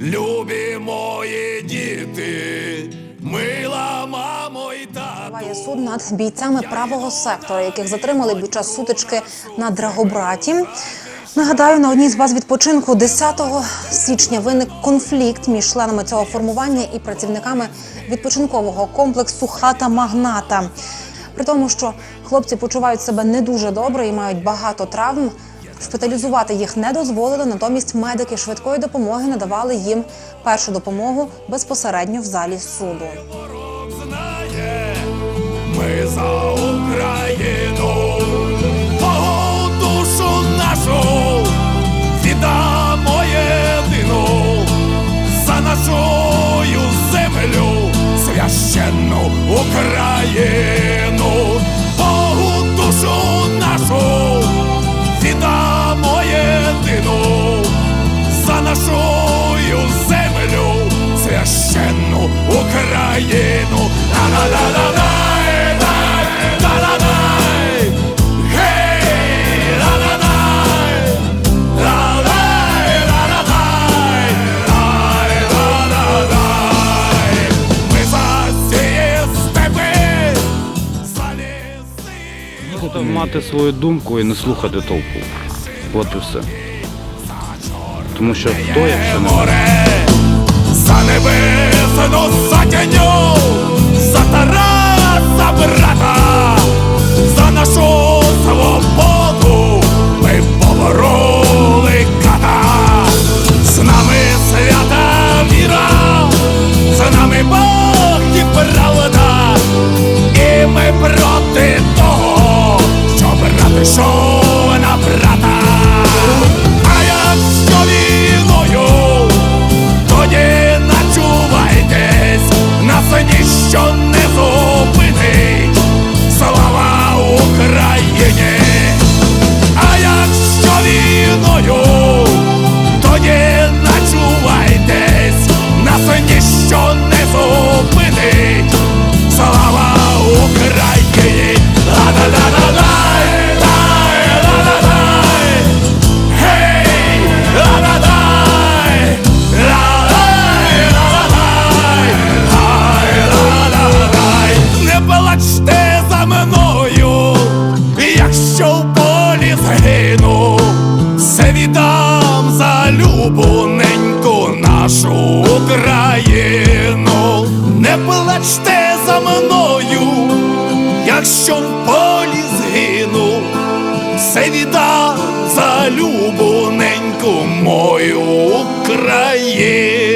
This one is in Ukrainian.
Любі мої діти, мила мамо і тату. Суд над бійцями правого сектора, яких затримали під час сутички на Драгобраті. Нагадаю, на одній з баз відпочинку 10 січня виник конфлікт між членами цього формування і працівниками відпочинкового комплексу Хата Магната. При тому, що хлопці почувають себе не дуже добре і мають багато травм. Шпиталізувати їх не дозволили, натомість медики швидкої допомоги надавали їм першу допомогу безпосередньо в залі суду. Ми за Україну, Богу душу нашу віддамо єдину. За нашу землю, священну Україну, Тобто мати свою думку і не слухати толпу. От і все. Тому що хто, якщо не плачте за мною, якщо в полі згину, все віддам за любоненьку нашу Україну. Не плачте за мною, якщо в полі згину, все віддам за любоненьку мою Україну.